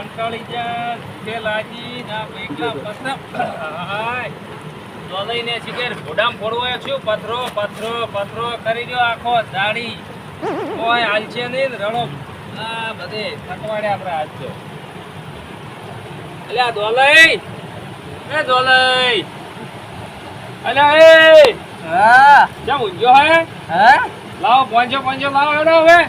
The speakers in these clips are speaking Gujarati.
કંટાળી જા લાજી ના એકલા પથરા. હાય. તો ઘોડામ ફોડવાય છું પથરો પથરો પથરો કરી દો આખો દાડી. કોઈ હાલશે નહીં રણો. આ બધે આપણે દોલઈ. એ દોલઈ. અલ્યા એ. હા. કેમ ઊંઘ્યો હે? હે. લાવો પોંચો પંજો લાવો એડો હવે.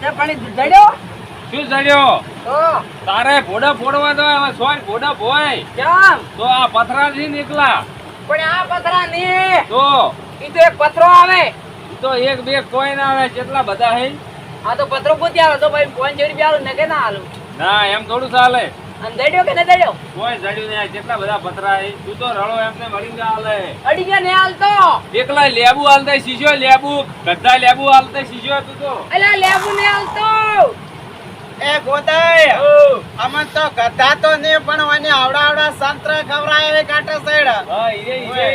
તે પાણી દૂધાડ્યો શું જડ્યો તો? તારે ભોડા ફોડવા દો હવે સોય ભોય. કેમ? તો આ પથરા થી નીકળા પણ આ પથરા ની તો? ઈ તો એક પથરો આવે. તો એક બે કોઈ ના આવે કેટલા બધા હે? આ તો પથરો પૂછી આવે તો ભાઈ પાંચ રૂપિયા આલું નકે ના આલું ના એમ થોડું ચાલે. અને દેડ્યો કે ન દડ્યો? કોઈ જડ્યું નહીં કેટલા બધા પથરા હે? તું તો રળો એમને મળી ગયા હાલે. અડી ગયા ને હાલતો. એકલા લેબુ હાલતે શીશો લેબુ બધા લેબુ હાલતે શીશો તું તો. અલા લેબુ ને હાલતો. એ ગોદાય અમન તો ગધા તો ને પણ મને આવડા આવડા સંત્ર ખવરાય એ કાંટે સૈડ હા ઈ રે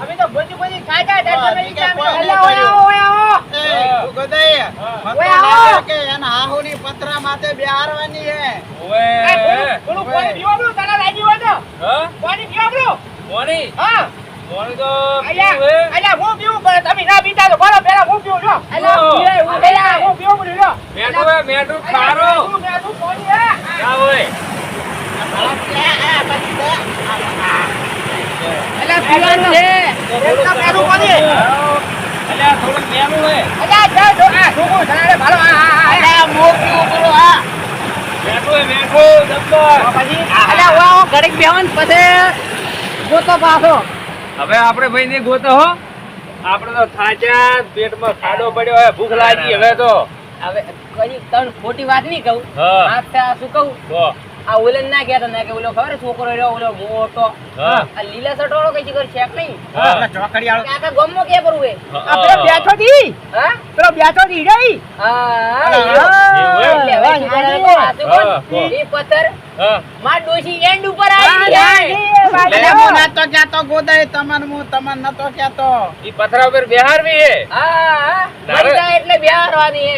અમે તો ભોજી ભોજી ખાઈ જાય હા, ડાક્ટર ઠીક મેં છે, કીધું, કોઈ અલ્યા નહીં ઓય ઓય આવો. એ ગોદાય. ઓય કે એના હાહુની પતરા માથે બેહારવાની હે. ઓવે એ, થોડું થોડું પાણી પીવા દો, રાજી હોય તો. હા? પાણી તમે પીવાનું પાણી. હે. ઘડીક બેહો ને પછી ગોતો પાછો. હવે આપણે ભાઈ ને ગોતો હો. આપણે તો થાચ્યા પેટમાં ખાડો પડ્યો હવે ભૂખ લાગી હવે તો. હવે કઈ તણ ખોટી વાત નહીં કહું. હા. આ શું કહું? આ ઓલન ના કે ઓલો ખબર છોકરો રહ્યો ઓલો મોટો? આ લીલા શર્ટ વાળો કઈ જગ્યાએ નહીં. કાકા કે. બેઠો દી હા? પેલો બેઠો દી હા. તો. એ પથ્થર હા. માં ડોશી એન્ડ ઉપર આવી નતો કહેતો ગોદાય તમન હું તમન નતો તો ઈ પથરા ઉપર બેહારવી હે. હા હા. નારે- મરી જાય એટલે બેહારવાની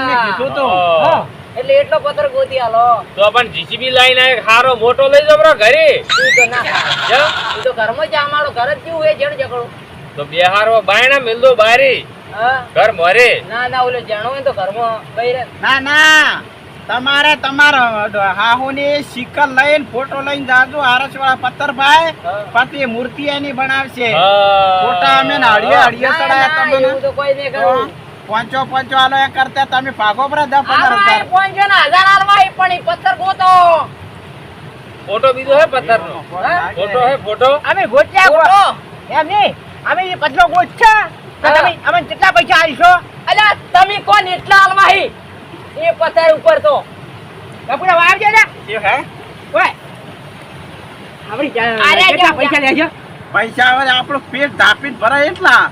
મેં કીધું તો. હા. એટલે એટલો પથ્થર ગોતી આલો. તો પણ જીસીબી લાઈન એક હારો મોટો લઈ જાવ બરો ઘરે. તું તો ના જો. તું તો ઘરમાં જ અમારો ઘર જ કેવું હે જણ જકડો. તો બેહારો બાયણા મિલદો બારી. હા. ઘર મરે. ના ના ઓલે જાણો હોય તો ઘરમાં બૈરે ના ના. તમારે તમારો હાહુની સિકલ લઈને ફોટો લઈને જાજો આરસવાળા પથ્થર ભાઈ પાછી મૂર્તિ એની બનાવશે. હા. ફોટા અમે ને હળીએ હળીએ ચડાયા તમને. તો કોઈ નહીં કરવું. પાંચો પાંચો આલો એ કરતા તમે ભાગો પરા દસ પંદર હજાર. એ ના હજાર આલવા એ પણ એ પથ્થર ગોતો. ફોટો બીજો હે પથ્થર નો ફોટો હે? ફોટો અમે ગોચ્યા ફોટો. એમ નહીં અમે એ પતલો ગોચ્યા તમે અમે કેટલા પૈસા આલશો? અલ્યા, તમે કોણ એટલા આલવા હી? એ પથ્થર ઉપર તો. બાપુડા વાર છે ને. એ હે? ઓય. આપણી કેટલા પૈસા લેજો? પૈસા હવે આપણું પેટ ધાપીને ભરાય એટલા.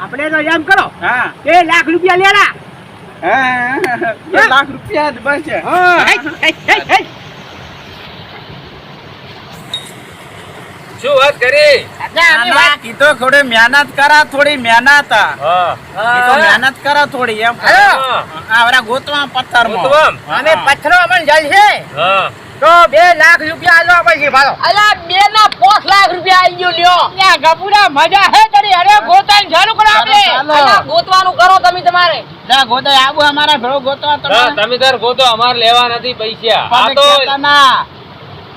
આપણે તો એમ કરો. હા. બે લાખ રૂપિયા લેરા હા, બે લાખ રૂપિયા જ બચે. હે, હે, હે, હે. શું વાત કરી? ના, ના, કીધો થોડી મહેનત કરા થોડી મહેનત. હા. મહેનત કરા થોડી એમ આવરા ગોતવા પથ્થર? અમે પથ્થરો અમને જલશે. હા. તો બે લાખ રૂપિયા આલવા પડશે ભાલો. અલા બે ના પાંચ લાખ રૂપિયા આવી ગયો લ્યો. ત્યાં ગપુડા મજા હે તારી. અરે ગોતાઈ ચાલુ કરો આપણે. અલા ગોતવાનું કરો તમે તમારે. ના ગોતાઈ આબુ અમારા ભેળો ગોતવા તમે તમે ઘર ગોતો અમાર લેવા નથી પૈસા. આ તો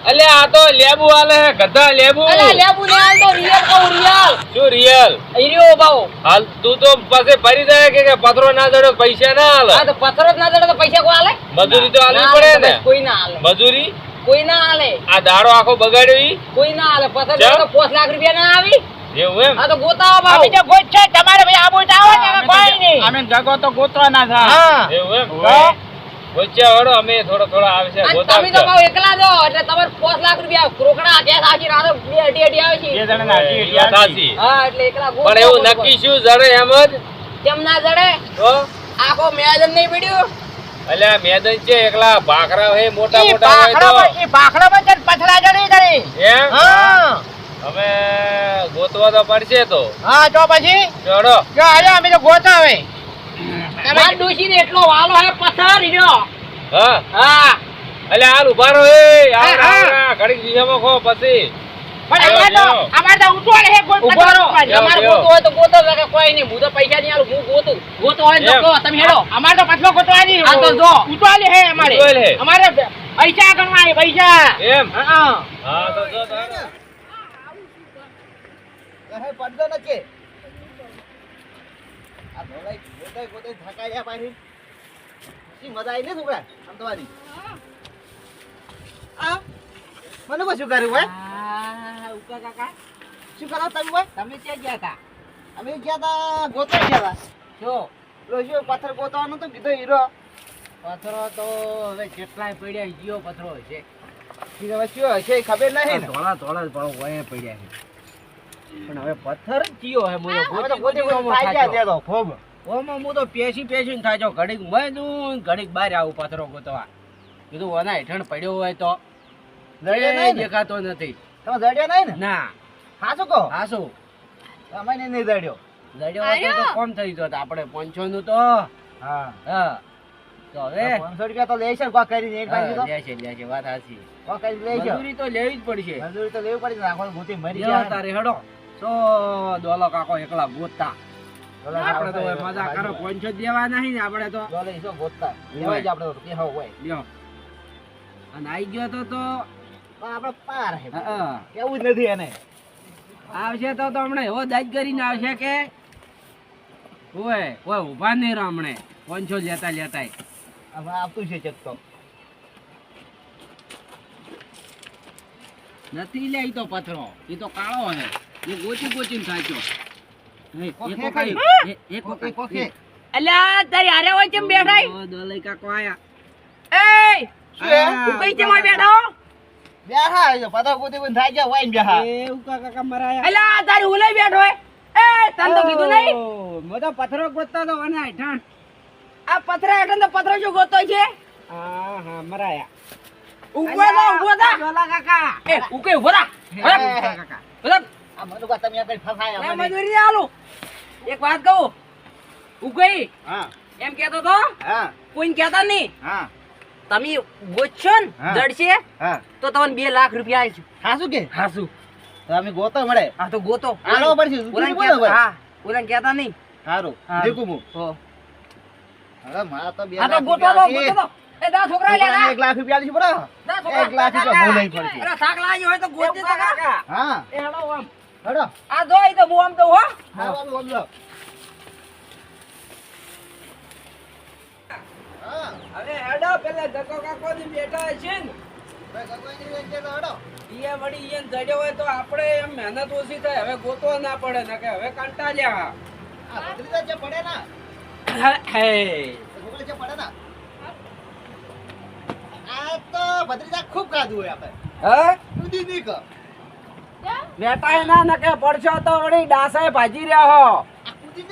અલ્યા આ તો લેબુ આલે હે ગધા લેબુ. અલે લેબુ ને આલ તો રિયલ કહું રિયલ શું રિયલ હીરો ભાવ હાલ તું તો પાસે ભરી દે કે કે પથરો ના દડો પૈસા ના હા હાલે તો પથરો જ ના દડો તો પૈસા કો આલે? મજૂરી તો આલવી પડે ને. કોઈ ના આલે. મજૂરી? કોઈ ના આલે. આ દાડો આખો બગાડ્યો ઈ? કોઈ ના આલે. પથ્થર તો 5 લાખ રૂપિયા ના આવી. એવું એમ? આ તો ગોતાવા ભાવ. અમે તો ગોતછા તમારે ભાઈ આબુ તો આવો ને કોઈ નહીં. અમે જગો તો ગોતવા ના થા. હા. એવું એમ? વચ્ચે હળો અમે થોડો થોડો આવે છે તમે તો ભાવ એકલા જો એટલે તમારે 5 લાખ રૂપિયા ક્રોકડા ત્યાં સાચી રાતો બે અઢી અઢી આવે બે છે જણા ના અઢી અઢી. હા એટલે એકલા પણ એવું નક્કી શું જડે એમ જ? કેમ ના જડે? તો આખો મેદાન નહીં પડ્યું? એટલે મેદાન છે એકલા ભાખરા હોય મોટા મોટા હોય તો. ભાખડામાં- ઈ ભાખડામાં જન પથરા જડી જડી એમ હા. હવે ગોતવા તો પડશે તો. હા તો પછી? ચડો. જો આજે અમે તો ગોતા હવે તમારા ડોશીને એટલો વાલો હે પથ્થર હીરો હા. હા. એટલે હાલ ઊભા રહો એ આવડા હા. બીજામાં ખો પછી. પણ અમારે તો અમારે તો કોઈ ઊભો રહો. પતંગ જાઓ, તમારે જાઓ. ગોતવું હોય તો ગોતો નકર કોઈ નહીં. હું તો પૈસા નહીં આલું હું ગોતું. ગોતો હોય તો તમે હેડો. અમારે તો પતલો ગોતવાની આ તો જો. ઉઠવાની છે અમારે. અમારે પૈસા ગણવા પૈસા. એમ. હા હા. તો જો તારે. કહે પડદો નકે આ ધોળાઈ ગોતાઈ ગોતાઈ થકાઈ પાછી શી મજા આવી ને છોકરા આમ તમારી? આ મને કોઈ શું કર્યું હોય? આ, કાકા. શું કરો તમે હોય તમે ક્યાં ગયા હતા અમે ગયા હતા ગોતવા ગયા હતા જો. પથ્થર ગોતવાનો તો કીધો હીરો. પથરો તો હવે કેટલાય પડ્યા ગયો પથરો છે હવે શું હશે ખબર નહીં ને. ધોળા ધોળા પણ વયે પડ્યા છે. પણ હવે પથ્થર કયો હે? તો ગોતી ગયા તે તો ખૂબ. ઓમાં હું તો પેસી થાય છો. ઘડીક મેં ઘડીક બહાર આવું પથરો ગોતવા કીધું ઓના હેઠણ પડ્યો હોય તો. જડ્યો દેખાતો નથી. તમે જડ્યો નહીં ને? ના. સાચું કહો? આ તમે નહીં જડ્યો. હોત તો કોમ થઈ ગયો આપણે પાંચસો નું તો. હા. હા. તો હવે? પાંચસો રૂપિયા તો લેશે કોક કરીને એક બાજુ લેશે લેશે. વાત સાચી કોક કરીને લેશે. મજૂરી તો લેવી જ પડશે. મજૂરી તો લેવી પડી ને આખો ગોતી મરી લ્યો ગયા તારે હેડો. સો દોલો કાકો એકલા ગોતતા. ડોલા આપણે તો મજા કરો કોઈ છો દેવા નહીં ને આપણે તો. ડોલા ઈસો ગોતતા. લેવાય જ આપણે કે હા હોય. લ્યો. અને આવી ગયો તો તો આપણે પાર હે જ નથી એને. આવશે તો તો હમણાં એવો દાજ કરીને આવશે કે ઓય ઓય ઊભા નહીં રહો હમણે. પાંચસો લેતા લેતા હવે આપતું છે ચક્કો નથી લે તો પથરો. એ તો કાળો હે. એ ગોચી ગોચીને થાચો અલ્યા તારી હારે હોય કેમ બેઠા ઓ, દોલઈ કાકો આયા. એ શું હે? આ, તું બેઠો બેહા એ પતા ગોતી કોઈ થાય ગયા એ ઉકા કાકા મરાયા અલ્યા તારી ઉલઈ બેઠો એ તને તો કીધું નહીં ઓ, તો પથરો ગોતતો તો હેઠણ આ પથરા હેઠળ તો પથરો જો ગોતો છે? હા હા મરાયા ઊભો થા ઊભો થા. કાકા. એ ઉકે ઊભો? ઉકા કાકા. આ મનુકા તમે આગળ ફસાયા મને. મજૂરી ના એક વાત કહું. ઉગઈ હા. એમ કેતો તો હા. કોઈને કહેતા નહીં. હા. તમે ગોતશો ને દડશે તો તમને બે લાખ રૂપિયા આલશું. હાસું કે? હાસુ. તો ગોતો મળે. આ તો ગોતો. આલો પડશે બોલો હા ઓલાને કહેતા નહીં. સારું દેખું હું. હો. હવે મારા તો બે લાખ ગોતો રૂપિયા ગોતો તો. એ દા છોકરા લે એક લાખ રૂપિયા આલીશ બરાબર? એક લાખ રૂપિયા હું. પડશે. અરે શાક લાવ્યો હોય તો ગોતી કાકા. હા હેડો. આ જો ઈ તો હું આમ તો હો. હા. બાબુ બોલો હા અરે હેડો પેલા ધક્કો કાકો ની બેઠા છે ને. ભાઈ ગગોઈની વેચ દે તો હેડો ઈએ વળી ઈએ જડ્યો હોય તો આપણે એમ મહેનત ઓછી થાય. હવે ગોતવા ના પડે ને કે હવે કંટાળ્યા. આ ભત્રીજા જે પડે ના હે. જે પડે ના આ તો ભદ્રીજા ખૂબ કાધું હોય આપણે. હે? તું વેટાય ના નકે પડશો તો વળી ડાસાએ ભાજી રહ્યા હો. આ કૂદી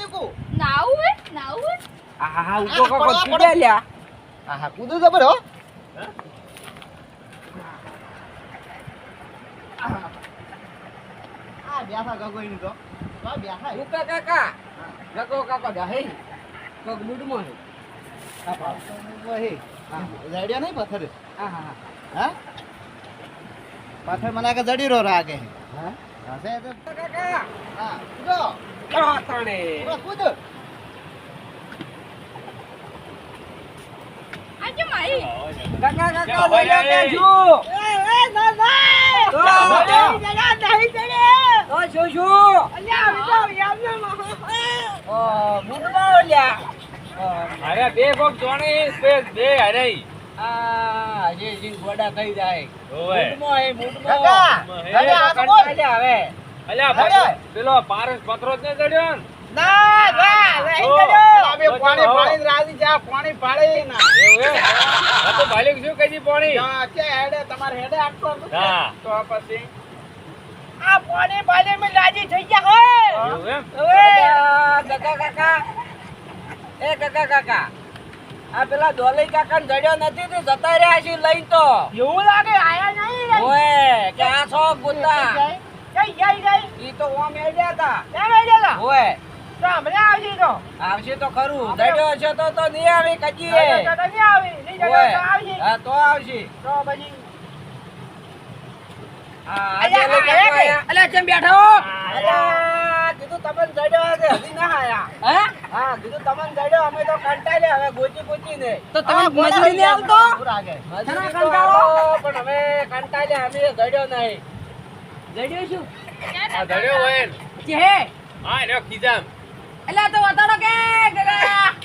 નાવું હે નાવું હે આ હા ઉકો કાકો કીડે લ્યા. હા હા કૂદું જબર હો. આ બેઠા ગગોઈની તો. તો આ બેઠા. ઉકા કાકા નકો કાકો જા હે. કોક મૂડમાં હે તો હે. જડ્યો નહીં પથર હા હા હા. પથ્થર મને આગળ જડી રહ્યો રાગે. હા અરે બે કોક જોણી બે અરે આ હજી હજી ગોડા થઈ જાય. મૂડમાં હે મૂડમાં. કાકા કાકા આ તો બોલ. કંટાળ્યા હવે. અલ્યા પેલો પારસ પથરો જ નહીં ચડ્યો ના? ના નહીં ચડ્યો. અમે પાણી પાડીને રાજી ચા પાણી પાડી ના. એવું હે? તો ભાલ્યું શું કઈ પાણી? કે હેડે તમારે તો પછી? આ પાણી પાણી મે લાજી થઈ ગયા હે એવું એમ? કાકા કાકા. એ કાકા કાકા. આ પેલા દોલઈ કાકા જડ્યો નથી તે જતા રહ્યા છે લઈ તો. એવું લાગે આયા નહીં ઓય કે આ છો ગુંડા જઈ જઈ જઈ ઈ તો ઓમ હેડ્યા હતા કેમ આઈ ગયેલા ઓય. તો હમણાં આવશે તો. આવશે તો ખરું. જડ્યો હશે તો તો નહીં આવે કજી એ તો નહીં આવે નહીં જડ્યો તો આવશે હા તો આવશે. તો પછી હા આ કે? આયા. અલ્યા બેઠા હો કીધું તમને ગડ્યો હશે હજી ના આયા. હે? હા કીધું તમને ગડ્યો અમે તો કંટાળ્યા હવે ગોચી ગોચી ને. તો તમે મજૂરી લે આવતો? મજૂરી કંટાળો? પણ હવે કંટાળ્યા અમે ગડ્યો નહીં. ગડ્યો શું? આ ગડ્યો હોય કે હે? હા એનો ખીજામ. અલ્યા તો વતાડો કે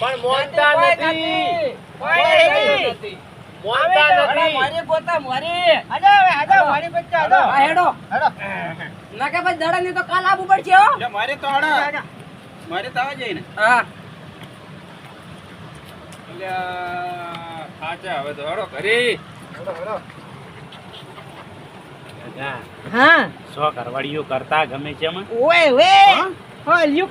પણ મોનતા નથી. કોઈ નથી. મોનતા નથી. મારી ગોતા મારી. હવે હજો મારી બચ્ચે હેડો. હેડો. ના કે ભાઈ દડા ને તો કાલ આવું પડશે હો. લે, મારે તો હડો મારે તો જઈ ને હા. અલ્યા, ખાચા હવે તો હળો ઘરે હા. સો કરવાડીઓ કરતા ગમે છે ઓય વે હા? લ્યુ